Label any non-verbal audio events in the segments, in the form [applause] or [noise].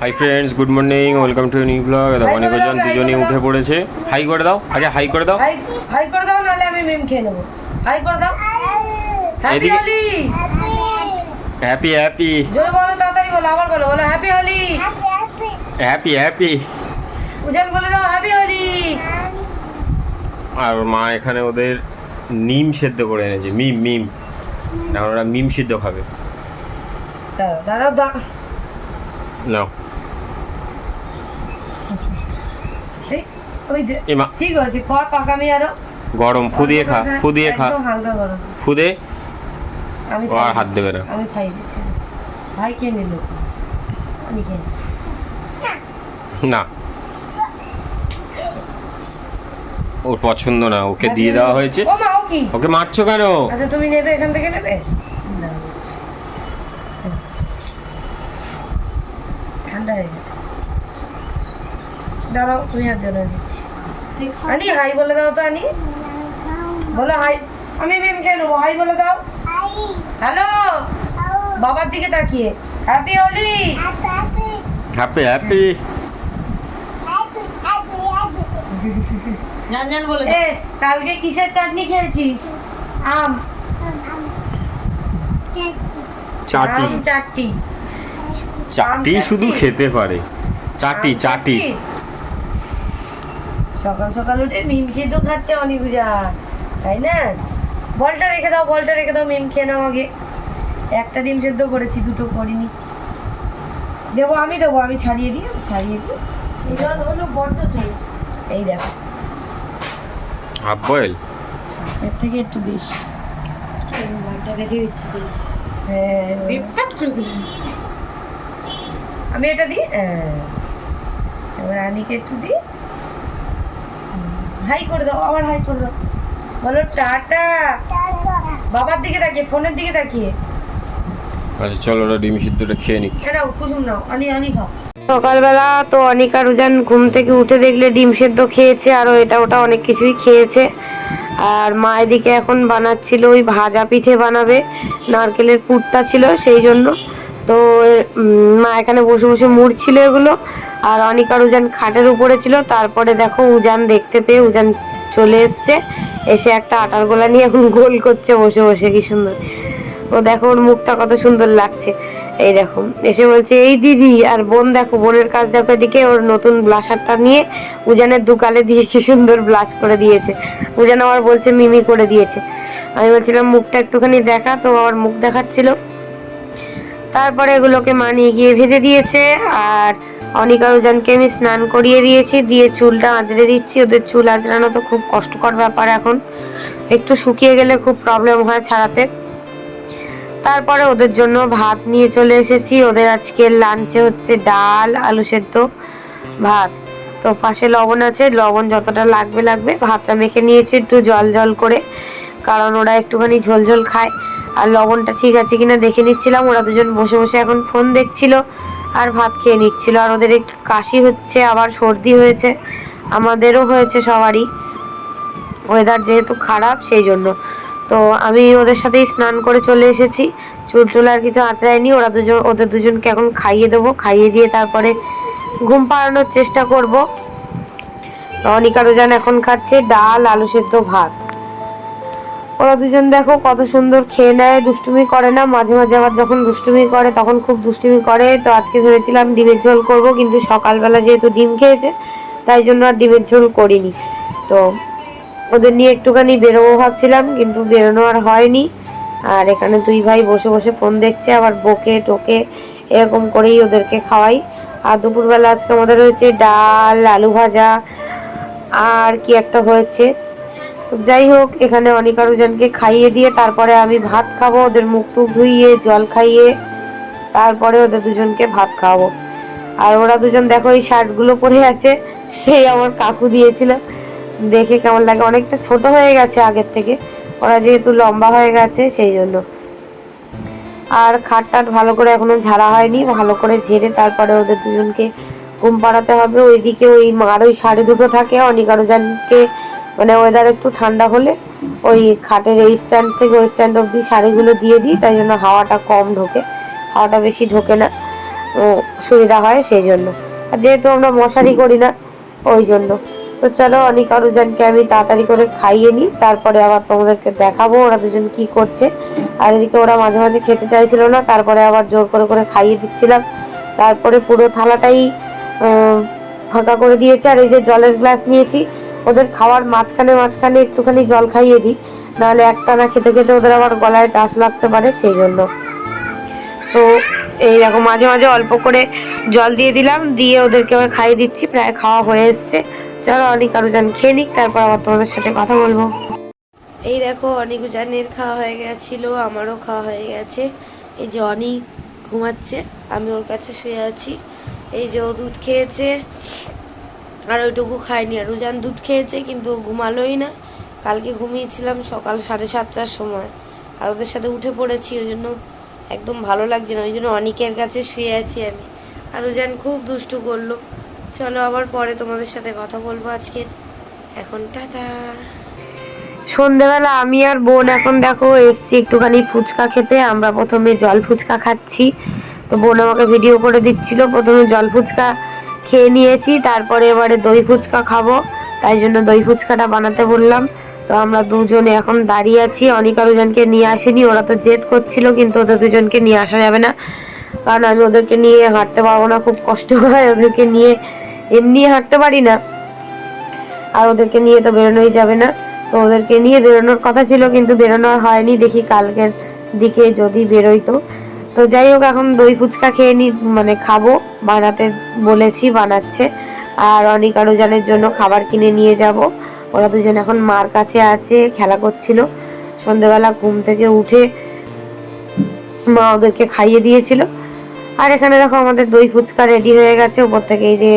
Hi friends good morning welcome to new blog Hi অনেক জন দুজনেই উঠে পড়েছে। হাই করে দাও আগে হাই করে দাও। হাই করে দাও নাহলে আমি মিম খেয়ে নেব। হাই করে দাও। হ্যাপি হোলি হ্যাপি হ্যাপি জোরে বলো তাড়াতাড়ি বলো আবার বলো বলো happy Holi happy happy Ujan বলে দাও হ্যাপি হোলি আর মা এখানে ওদের নিম সেদ্ধ করে এনেছে মিম মিম। এখন ওরা মিম সিদ্ধ খাবে। দাঁড়াও দাঁড়াও। নাও এই, ওই যে এ মা ঠিক আছে কর পাকামি আরও গরম ফু দিয়ে খা ফু দিয়ে খা। একদম হালকা গরম। ফু আমি আর হাত দেবে না। আমি খাই দিচ্ছি ভাই খেয়ে নিল? আমি খেয়ে না। ওর পছন্দ না ওকে দিয়ে দেওয়া হয়েছে। ওকে মারছো কেন? আচ্ছা তুমি নেবে এখান থেকে নেবে? ঠান্ডা হয়ে গেছে। দাঁড়াও তুমি হাত দিচ্ছি আনি হাই বলে দাও তো আনি বলো হাই আমি খেয়ে নেব হাই বলে দাও। হ্যালো বাবার দিকে তাকিয়ে। হ্যাপি হোলি হ্যাপি হ্যাপি বলে এ কালকে কিসের চাটনি খেয়েছিস? আম। চাটি। চাটনি চাটি। শুধু খেতে পারে। চাটি। চাটি? সকাল সকাল উঠে মিম সিদ্ধ খাচ্ছে অনেক গুজা তাই না? বলটা রেখে দাও বলটা রেখে দাও মিম খেয়ে নাও আগে। একটা ডিম সেদ্ধ করেছি দুটো করিনি। দেবো আমি দেবো আমি ছাড়িয়ে দিই আমি ছাড়িয়ে দিই। এটা হলো বড্ড চাই এই দেখো। হাফ বয়েল এর থেকে একটু বেশি। বলটা রেখে দিচ্ছি হ্যাঁ। পেটপাট করে দিলাম। আমি এটা দিই হ্যাঁ। এবার আনিকে একটু দিই। হাই করে দাও আবার হাই করে দাও। বলো টাটা। বাবার দিকে তাকিয়ে ফোনের দিকে তাকিয়ে। আচ্ছা চলো ওরা ডিম সিদ্ধটা খেয়ে নি কেন কুসুম নাও আনি আনি খাও। সকালবেলা তো অনিকা রুজান ঘুম থেকে উঠে দেখলে ডিম সেদ্ধ খেয়েছে আরও এটা ওটা অনেক কিছুই খেয়েছে। আর মা এদিকে এখন বানাচ্ছিল ওই ভাজা পিঠে বানাবে নারকেলের পুরটা ছিল সেই জন্য। তো মা এখানে বসে বসে মুড়ছিল এগুলো আর অনিকা উজান খাটের উপরে ছিল। তারপরে দেখো উজান দেখতে পেয়ে উজান চলে এসছে। এসে একটা আটার গোলা নিয়ে এখন গোল করছে বসে বসে, কি সুন্দর। ও দেখো ওর মুখটা কত সুন্দর লাগছে। এই দেখো, এসে বলছে, এই দিদি আর বোন দেখো, বোনের কাজ দেখো এদিকে, ওর নতুন ব্লাশারটা নিয়ে উজানের দুকালে দিয়ে কি সুন্দর ব্লাশ করে দিয়েছে। উজান আবার বলছে, মিমি করে দিয়েছে। আমি বলছিলাম, মুখটা একটুখানি দেখা। তো আমার মুখ দেখাচ্ছিল। তারপরে এগুলোকে মানিয়ে গিয়ে ভেজে দিয়েছে। আর অনিকা উজানকে আমি স্নান করিয়ে দিয়েছি, দিয়ে চুলটা আঁচড়ে দিচ্ছি। ওদের চুল আঁচড়ানো তো খুব কষ্টকর ব্যাপার এখন। একটু শুকিয়ে গেলে খুব প্রবলেম হয় ছাড়াতে। তারপরে ওদের জন্য ভাত নিয়ে চলে এসেছি। ওদের আজকে লাঞ্চে হচ্ছে ডাল, আলু সেদ্ধ, ভাত। তো পাশে লবণ আছে। লবণ যতটা লাগবে লাগবে। ভাতটা মেখে নিয়েছি একটু জল জল করে। কারণ ওরা একটুখানি ঝোল ঝোল খায়। আর লবণটা ঠিক আছে কিনা দেখে নিচ্ছিলাম। ওরা দুজন বসে বসে এখন ফোন দেখছিল। আর ভাত খেয়ে নিচ্ছিল। আর ওদের একটু কাশি হচ্ছে, আবার সর্দি হয়েছে। আমাদেরও হয়েছে সবারই। ওয়েদার যেহেতু খারাপ, সেই জন্য। তো আমি ওদের সাথেই স্নান করে চলে এসেছি। চুল টুল আর কিছু আঁচড়ায়নি। ওরা দুজন, ওদের দুজনকে এখন খাইয়ে দেবো। খাইয়ে দিয়ে তারপরে ঘুম পাড়ানোর চেষ্টা করব। অনিকা রোজান এখন খাচ্ছে ডাল, আলু সেদ্ধ ভাত। ওরা দুজন দেখো কত সুন্দর খেয়ে নেয়, দুষ্টুমি করে না। মাঝে মাঝে আবার যখন দুষ্টুমি করে, তখন খুব দুষ্টুমি করে। তো আজকে ভেবেছিলাম ডিমের ঝোল করব, কিন্তু সকালবেলা যেহেতু ডিম খেয়েছে, তাই জন্য আর ডিমের ঝোল করিনি। তো ওদের নিয়ে একটুখানি বেরোবো ভাবছিলাম, কিন্তু বেরোনো আর হয়নি। আর এখানে দুই ভাই বসে বসে ফোন দেখছে, আবার বকে টোকে এরকম করেই ওদেরকে খাওয়াই। আর দুপুরবেলা আজকে আমাদের হয়েছে ডাল, আলু ভাজা, আর কি একটা হয়েছে। যাই হোক, এখানে অনিকা রুজানকে খাইয়ে দিয়ে তারপরে আমি ভাত খাব, ওদের মুখ টুক ধুইয়ে, জল খাইয়ে, তারপরে ওদের দুজনকে ভাত খাওয়াবো। আর ওরা দুজন দেখো এই শার্টগুলো পরে আছে, সেই আমার কাকু দিয়েছিল। দেখে কেমন লাগে? অনেকটা ছোট হয়ে গেছে আগের থেকে। ওরা যেহেতু লম্বা হয়ে গেছে, সেই জন্য। আর খাট টাট ভালো করে এখনও ঝাড়া হয়নি, ভালো করে ঝেড়ে তারপরে ওদের দুজনকে ঘুম পাড়াতে হবে। ওইদিকে ওই মার ওই শাড়ি দুটো থাকে অনিকারুজানকে মানে ওয়েদার একটু ঠান্ডা হলে ওই খাটের এই স্ট্যান্ড থেকে ওই স্ট্যান্ড অবধি শাড়িগুলো দিয়ে দিই, তাই জন্য হাওয়াটা কম ঢোকে। হাওয়াটা বেশি ঢোকে না সুবিধা হয় সেই জন্য। আর যেহেতু আমরা মশারি করি না, ওই জন্য। তো চলো, অনেক আরুজানকে আমি তাড়াতাড়ি করে খাইয়ে নিই, তারপরে আবার তোমাদেরকে দেখাবো ওরা দুজন কি করছে। আর এদিকে ওরা মাঝে মাঝে খেতে চাইছিল না, তারপরে আবার জোর করে করে খাইয়ে দিচ্ছিলাম। তারপরে পুরো থালাটাই ফাঁকা করে দিয়েছে, আর এই যে জলের গ্লাস নিয়েছি ওদের খাওয়ার মাঝখানে মাঝখানে একটুখানি জল খাইয়ে দিই। নাহলে একটানা খেতে খেতে ওদের আবার গলায় টাস লাগতে পারে, সেই জন্য। তো এই মাঝে মাঝে অল্প করে জল দিয়ে দিলাম, দিয়ে ওদেরকে আবার খাইয়ে দিচ্ছি, প্রায় খাওয়া হয়ে এসছে। চলো অনেক আরও যান খেয়ে নিক, তারপর আবার তোমাদের সাথে কথা বলব। এই দেখো, অনেক জানের খাওয়া হয়ে গেছিল, আমারও খাওয়া হয়ে গেছে। এই যে অনেক ঘুমাচ্ছে, আমি ওর কাছে শুয়ে আছি। এই যে ও দুধ খেয়েছে আর ওইটুকু খায়নি। আর উজান দুধ খেয়েছে, কিন্তু ঘুমালোই না। কালকে ঘুমিয়েছিলাম সকাল সাড়ে সাতটার সময়। আর ওদের সাথে উঠে পড়েছি, ওই জন্য একদম ভালো লাগছে না। ওই জন্য অনেকের কাছে শুয়ে আছি আমি। আর উজান খুব দুষ্টু করল। চলো আবার পরে তোমাদের সাথে কথা বলব আজকের। এখন টাটা। সন্ধেবেলা আমি আর বোন এখন দেখো, এসছি একটুখানি ফুচকা খেতে। আমরা প্রথমে জল ফুচকা খাচ্ছি। তো বোন আমাকে ভিডিও করে দিচ্ছিল, প্রথমে জল ফুচকা খেয়ে নিয়েছি, তারপরে এবারে দই ফুচকা খাব। তাই জন্য দই ফুচকাটা বানাতে বললাম। তো আমরা দুজনে এখন দাঁড়িয়ে আছি। অনেক আরোজনকে নিয়ে আসেনি, ওরা তো জেদ করছিল, কিন্তু ওদের দুজনকে নিয়ে আসা যাবে না। কারণ আমি ওদেরকে নিয়ে হাঁটতে পারব না, খুব কষ্ট হয় ওদেরকে নিয়ে। এমনি হাঁটতে পারি না। আর ওদেরকে নিয়ে তো বেরোনোই যাবে না। তো ওদেরকে নিয়ে বেরোনোর কথা ছিল, কিন্তু বেরোনো হয়নি। দেখি কালকের দিকে যদি বেরোই তো। যাই হোক, এখন দই ফুচকা খেয়ে নি মানে খাব। বানাতে বলেছি, বানাচ্ছে। আর অনেক আরও জনের জন্য খাবার কিনে নিয়ে যাব। ওরা দুজন এখন মার কাছে আছে, খেলা করছিল। সন্ধেবেলা ঘুম থেকে উঠে মা ওদেরকে খাইয়ে দিয়েছিল। আর এখানে দেখো, আমাদের দই ফুচকা রেডি হয়ে গেছে। উপর থেকে এই যে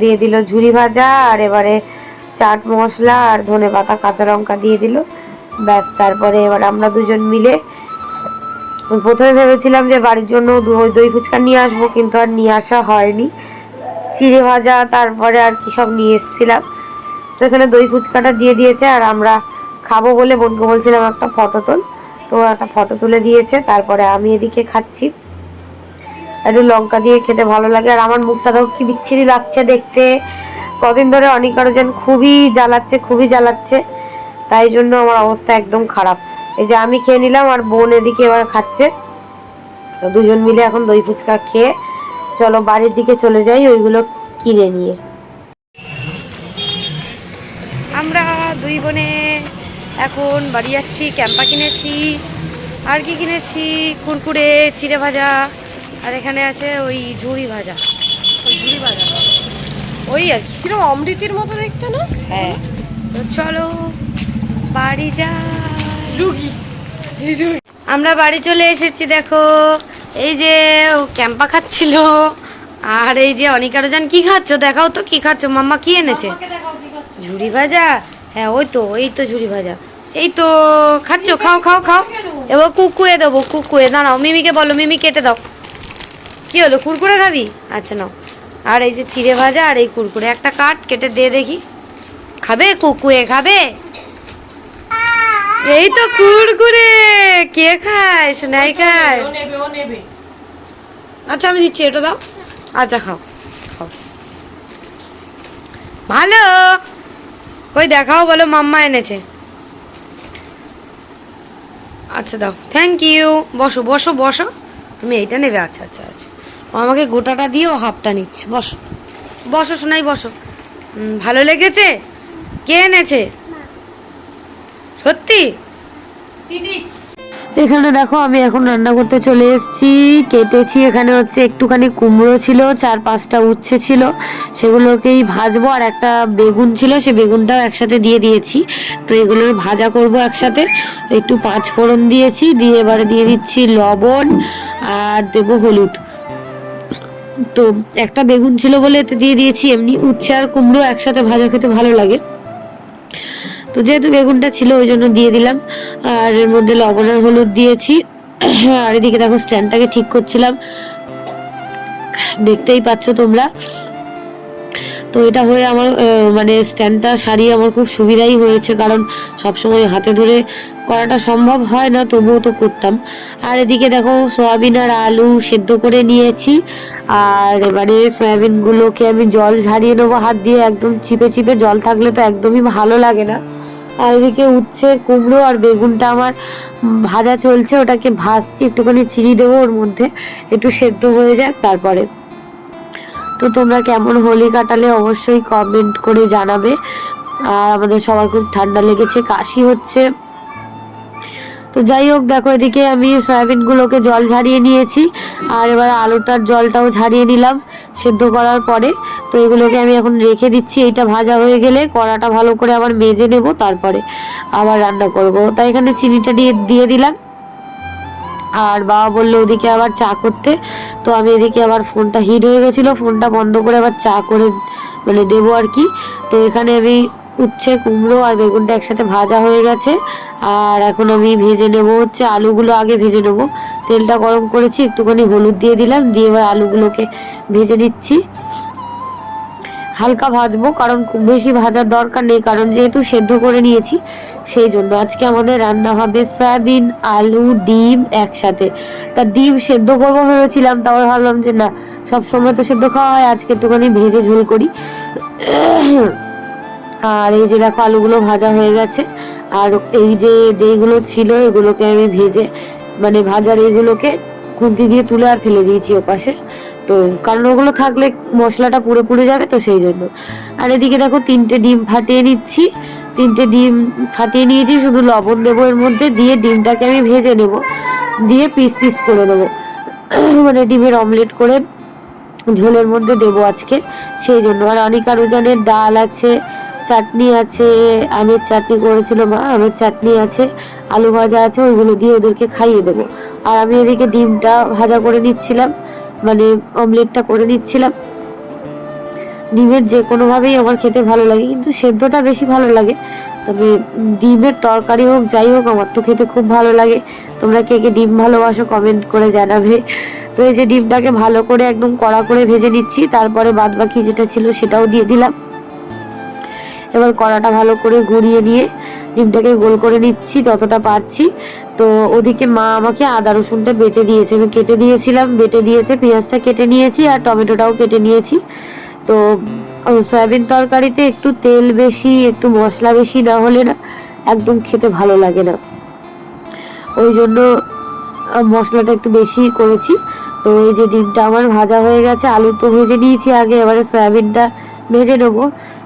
দিয়ে দিল ঝুরি ভাজা, আর এবারে চাট মশলা আর ধনে পাতা কাঁচা লঙ্কা দিয়ে দিল। ব্যাস, তারপরে এবার আমরা দুজন মিলে প্রথমে ভেবেছিলাম যে বাড়ির জন্য দই ফুচকা নিয়ে আসব, কিন্তু আর নিয়ে আসা হয়নি। চিড়ে ভাজা, তারপরে আর কি সব নিয়ে এসেছিলাম। তো এখানে দই ফুচকাটা দিয়ে দিয়েছে, আর আমরা খাব বলে বোনকে বলছিলাম একটা ফটো তোল। তো একটা ফটো তুলে দিয়েছে, তারপরে আমি এদিকে খাচ্ছি। একটু লঙ্কা দিয়ে খেতে ভালো লাগে, আর আমার মুখটা মুখটাও কি বিচ্ছিরি লাগছে দেখতে। কদিন ধরে অনেক আরও যেন খুবই জ্বালাচ্ছে খুবই জ্বালাচ্ছে। তাই জন্য আমার অবস্থা একদম খারাপ। এই যে আমি খেয়ে নিলাম আর বোন এদিকে এবার খাচ্ছে। তো দুজন মিলে এখন দই ফুচকা খেয়ে চলো বাড়ির দিকে চলে যাই ওইগুলো কিনে নিয়ে। আমরা দুই বোনে এখন বাড়ি যাচ্ছি ক্যাম্পা কিনেছি। আর কি কিনেছি? কুরকুরে চিড়ে ভাজা আর এখানে আছে ওই ঝুড়ি ভাজা। ওই ঝুড়ি ভাজা। ওই আর কি। কীরকম অমৃতির মতো দেখতে না? হ্যাঁ। তো চলো বাড়ি যাই। রুগী। আমরা বাড়ি চলে এসেছি দেখো। এই যে ও ক্যাম্পা খাচ্ছিল। আর এই যে অনিকারো জান কি খাচ্ছ? দেখাও তো কি খাচ্ছ। মাম্মা কি এনেছে? ঝুড়ি ভাজা? হ্যাঁ ওই তো এই তো ঝুড়ি ভাজা। এই তো খাচ্ছ? খাও খাও খাও। এবার কুকুয়ে দেবো কুকুয়ে। দাঁড়াও মিমিকে বলো মিমি কেটে দাও। কি হলো কুরকুরে খাবি? আচ্ছা নাও। আর এই যে চিড়ে ভাজা আর এই কুরকুরে। একটা কাট কেটে দিয়ে দেখি। খাবে? কুকুয়ে খাবে? এই তো কুরকুরে কে খায়? সোনাই খায়। আচ্ছা আমি দিচ্ছি এটা দাও। আচ্ছা খাও খাও। ভালো। কই দেখাও বলো মাম্মা এনেছে। আচ্ছা দাও। থ্যাংক ইউ বসো বসো বসো। তুমি এইটা নেবে? আচ্ছা আচ্ছা আচ্ছা। আমাকে গোটাটা দিয়েও হাফটা নিচ্ছে। বসো। বসো শোনাই বসো। ভালো লেগেছে? কে এনেছে? সত্যি? দিদি। এখানে দেখো আমি এখন রান্না করতে চলে এসেছি। কেটেছি এখানে হচ্ছে একটুখানি কুমড়ো ছিল চার পাঁচটা উচ্ছে ছিল। সেগুলোকেই ভাজবো আর একটা বেগুন ছিল সে বেগুনটাও একসাথে দিয়ে দিয়েছি। তো এগুলোর ভাজা করব একসাথে। একটু পাঁচ ফোড়ন দিয়েছি দিয়ে এবারে দিয়ে দিচ্ছি লবণ আর দেবো হলুদ। তো একটা বেগুন ছিল বলে এতে দিয়ে দিয়েছি এমনি উচ্ছে আর কুমড়ো একসাথে ভাজা খেতে ভালো লাগে। তো যেহেতু বেগুনটা ছিল, ওই জন্য দিয়ে দিলাম। আর এর মধ্যে লবণ আর হলুদ দিয়েছি। আর এদিকে দেখো, স্ট্যান্ডটাকে ঠিক করছিলাম। দেখতেই পাচ্ছ তোমরা। তো এটা হয়ে আমার মানে স্ট্যান্ডটা সারিয়ে আমার খুব সুবিধাই হয়েছে। কারণ সবসময় হাতে ধরে করাটা সম্ভব হয় না, তবুও তো করতাম। আর এদিকে দেখো, সয়াবিন আর আলু সেদ্ধ করে নিয়েছি। আর এবারে সয়াবিনগুলোকে আমি জল ঝারিয়ে নেব, হাত দিয়ে একদম চিপে চিপে জল থাকলে তো একদমই ভালো লাগে না। আর এদিকে উচ্ছে, কুমড়ো আর বেগুনটা আমার ভাজা চলছে, ওটাকে ভাজছি, একটুখানি চিনি দেবো ওর মধ্যে, একটু সেদ্ধ হয়ে যাক তারপরে। তো তোমরা কেমন হোলি কাটালে অবশ্যই কমেন্ট করে জানাবে। আর আমাদের সবার খুব ঠান্ডা লেগেছে, কাশি হচ্ছে। তো যাই হোক, দেখো এদিকে আমি সয়াবিনগুলোকে জল ঝারিয়ে নিয়েছি, আর এবার আলুটার জলটাও ঝারিয়ে নিলাম সেদ্ধ করার পরে। তো এগুলোকে আমি এখন রেখে দিচ্ছি, এইটা ভাজা হয়ে গেলে কড়াটা ভালো করে আবার মেজে নেব, তারপরে আবার রান্না করব। তাই এখানে চিনিটা দিয়ে দিয়ে দিলাম। আর বাবা বলল ওদিকে আবার চা করতে। তো আমি এদিকে আবার ফোনটা হিট হয়ে গেছিল, ফোনটা বন্ধ করে আবার চা করে মানে দেবো আর কি। তো এখানে আমি উচ্ছে, কুমড়ো আর বেগুনটা একসাথে ভাজা হয়ে গেছে। আর এখন আমি ভেজে নেব হচ্ছে আলুগুলো, আগে ভেজে নেব। তেলটা গরম করেছি, একটুখানি হলুদ দিয়ে দিলাম, দিয়ে এবার আলুগুলোকে ভেজে নিচ্ছি। হালকা ভাজবো, কারণ খুব বেশি ভাজার দরকার নেই, কারণ যেহেতু সেদ্ধ করে নিয়েছি, সেই জন্য আজকে আমাদের রান্না হবে সয়াবিন, আলু, ডিম একসাথে। তা ডিম সেদ্ধ করব ভেবেছিলাম, তাও ভাবলাম যে না সব সময় তো সেদ্ধ খাওয়া হয়, আজকে একটুখানি ভেজে ঝোল করি। আর এই যে দেখো আলুগুলো ভাজা হয়ে গেছে। আর এই যে যেইগুলো ছিল, এগুলোকে আমি ভেজে মানে ভাজার এইগুলোকে খুন্তি দিয়ে তুলে আর ফেলে দিয়েছি ওপাশে। তো কারণ ওগুলো থাকলে মশলাটা পুরো পুড়ে যাবে তো সেই জন্য। আর এদিকে দেখো তিনটে ডিম ফাটিয়ে নিচ্ছি। তিনটে ডিম ফাটিয়ে নিয়েছি, শুধু লবণ দেবো এর মধ্যে, দিয়ে ডিমটাকে আমি ভেজে নেব। দিয়ে পিস পিস করে দেবো [clears throat] মানে ডিমের অমলেট করে ঝোলের মধ্যে দেবো আজকে। সেই জন্য। আর অনেক অনিকা রুজানের ডাল আছে চাটনি আছে, আমের চাটনি করেছিল মা, আমের চাটনি আছে, আলু ভাজা আছে, ওইগুলো দিয়ে ওদেরকে খাইয়ে দেবো। আর আমি এদিকে ডিমটা ভাজা করে নিচ্ছিলাম মানে অমলেটটা করে নিচ্ছিলাম। ডিমের যে কোনোভাবেই আমার খেতে ভালো লাগে, কিন্তু সেদ্ধটা বেশি ভালো লাগে। তবে ডিমের তরকারি হোক, যাই হোক, আমার তো খেতে খুব ভালো লাগে। তোমরা কে কে ডিম ভালোবাসো কমেন্ট করে জানাবে। তো এই যে ডিমটাকে ভালো করে একদম কড়া করে ভেজে নিচ্ছি, তারপরে বাদ বাকি যেটা ছিল সেটাও দিয়ে দিলাম। এবার কড়াটা ভালো করে ঘুরিয়ে নিয়ে ডিমটাকে গোল করে নিচ্ছি, যতটা পারছি। তো ওদিকে মা আমাকে আদা রসুনটা বেটে দিয়েছে। আমি কেটে দিয়েছিলাম বেটে দিয়েছে, পেঁয়াজটা কেটে নিয়েছি আর টমেটোটাও কেটে নিয়েছি। তো সয়াবিন তরকারিতে একটু তেল বেশি, একটু মশলা বেশি না হলে না একদম খেতে ভালো লাগে না। ওই জন্য মশলাটা একটু বেশি করেছি। তো এই যে ডিমটা আমার ভাজা হয়ে গেছে, আলু তো ভেজে নিয়েছি আগে, এবারে সয়াবিনটা ভেজে নেব।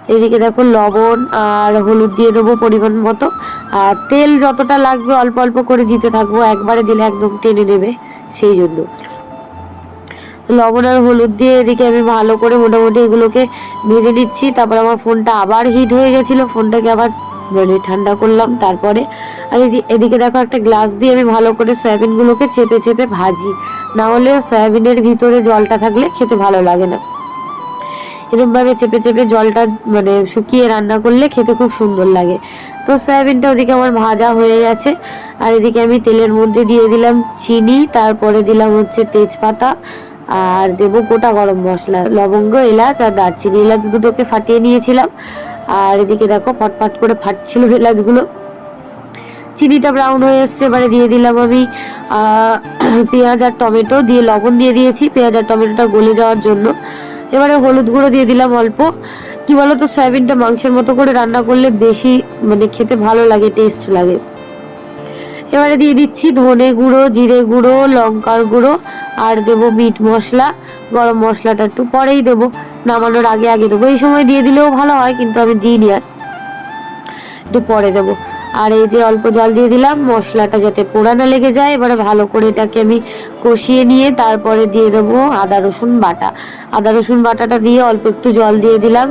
এদিকে দেখো লবণ আর হলুদ দিয়ে দেবো পরিমাণ মতো। আর তেল যতটা লাগবে অল্প অল্প করে দিতে থাকব, একবারে দিলে একদম টেনে নেবে সেই জন্য। লবণ আর হলুদ দিয়ে এদিকে আমি ভালো করে মোটামুটি এগুলোকে ভেজে নিচ্ছি। তারপর আমার ফোনটা আবার হিট হয়ে গেছিল, ফোনটাকে আবার মানে ঠান্ডা করলাম। তারপরে আর এদি- এদিকে দেখো একটা গ্লাস দিয়ে আমি ভালো করে সয়াবিনগুলোকে চেপে চেপে ভাজি। না হলে সয়াবিনের ভিতরে জলটা থাকলে খেতে ভালো লাগে না। এরকম ভাবে চেপে চেপে জলটা মানে শুকিয়ে রান্না করলে খেতে খুব সুন্দর লাগে। তো সয়াবিনটা ওদিকে আমার ভাজা হয়ে গেছে। আর এদিকে আমি তেলের মধ্যে দিয়ে দিলাম চিনি, তারপরে দিলাম হচ্ছে তেজপাতা, আর দেবো গোটা গরম মশলা, লবঙ্গ, এলাচ আর দারচিনি। এলাচ দুটোকে ফাটিয়ে নিয়েছিলাম। আর এদিকে দেখো ফটফট করে ফাটছিল এলাচগুলো। চিনিটা ব্রাউন হয়ে এসছে, এবারে দিয়ে দিলাম আমি পেঁয়াজ আর টমেটো দিয়ে লবণ দিয়ে দিয়েছি। পেঁয়াজ আর টমেটোটা গলে যাওয়ার জন্য। এবারে হলুদ গুঁড়ো দিয়ে দিলাম অল্প। কি বলতো, সয়াবিনটা মাংসের মতো করে রান্না করলে বেশি মানে খেতে ভালো লাগে টেস্ট লাগে। এবারে দিয়ে দিচ্ছি ধনে গুঁড়ো, জিরে গুঁড়ো, লঙ্কার গুঁড়ো, আর দেবো মিট মশলা, গরম মশলাটা একটু পরেই দেবো। নামানোর আগে আগে দেবো। এই সময় দিয়ে দিলেও ভালো হয়, কিন্তু আমি দিইনি আর। একটু পরে দেবো। আর এই যে অল্প জল দিয়ে দিলাম, মশলাটা যাতে পোড়া না লেগে যায়, এবারে ভালো করে এটাকে আমি কষিয়ে নিয়ে তারপরে দিয়ে দেবো আদা, রসুন, বাটা। আদা, রসুন, বাটাটা দিয়ে অল্প একটু জল দিয়ে দিলাম।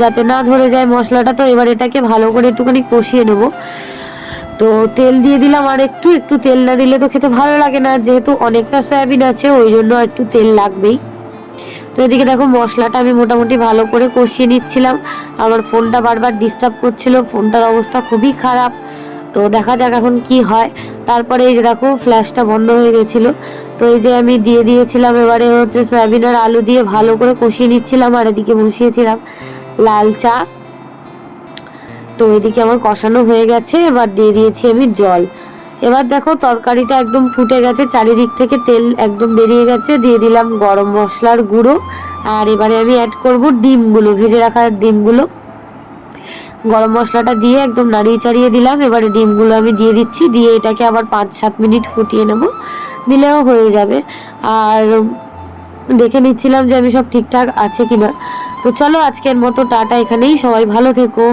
যাতে না ধরে যায় মশলাটা, তো এবার এটাকে ভালো করে একটুখানি কষিয়ে নেব। তো তেল দিয়ে দিলাম আর একটু একটু তেল না দিলে তো খেতে ভালো লাগে না, যেহেতু অনেকটা সয়াবিন আছে, ওই জন্য একটু তেল লাগবেই। তো এদিকে দেখো মশলাটা আমি মোটামুটি ভালো করে কষিয়ে নিচ্ছিলাম। আমার ফোনটা বারবার ডিস্টার্ব করছিল, ফোনটার অবস্থা খুবই খারাপ। তো দেখা যাক এখন কি হয়। তারপরে এই যে দেখো ফ্ল্যাশটা বন্ধ হয়ে গেছিল। তো এই যে আমি দিয়ে দিয়েছিলাম এবারে হচ্ছে সয়াবিন আর আলু দিয়ে ভালো করে কষিয়ে নিচ্ছিলাম আর এদিকে বসিয়েছিলাম লাল চা। তো এদিকে আমার কষানো হয়ে গেছে, এবার দিয়ে দিয়েছি আমি জল। এবার দেখো তরকারিটা একদম ফুটে গেছে, চারিদিক থেকে তেল একদম বেরিয়ে গেছে, দিয়ে দিলাম গরম মশলার গুঁড়ো, আর এবারে আমি অ্যাড করব ডিমগুলো, ভেজে রাখা ডিমগুলো। গরম মশলাটা দিয়ে একদম নাড়িয়ে চাড়িয়ে দিলাম, এবারে ডিমগুলো আমি দিয়ে দিচ্ছি, দিয়ে এটাকে আবার পাঁচ সাত মিনিট ফুটিয়ে নেব, দিলেও হয়ে যাবে। আর দেখে নিচ্ছিলাম যে আমি সব ঠিকঠাক আছে কিনা। তো চলো আজকের মতো টাটা এখানেই, সবাই ভালো থেকো।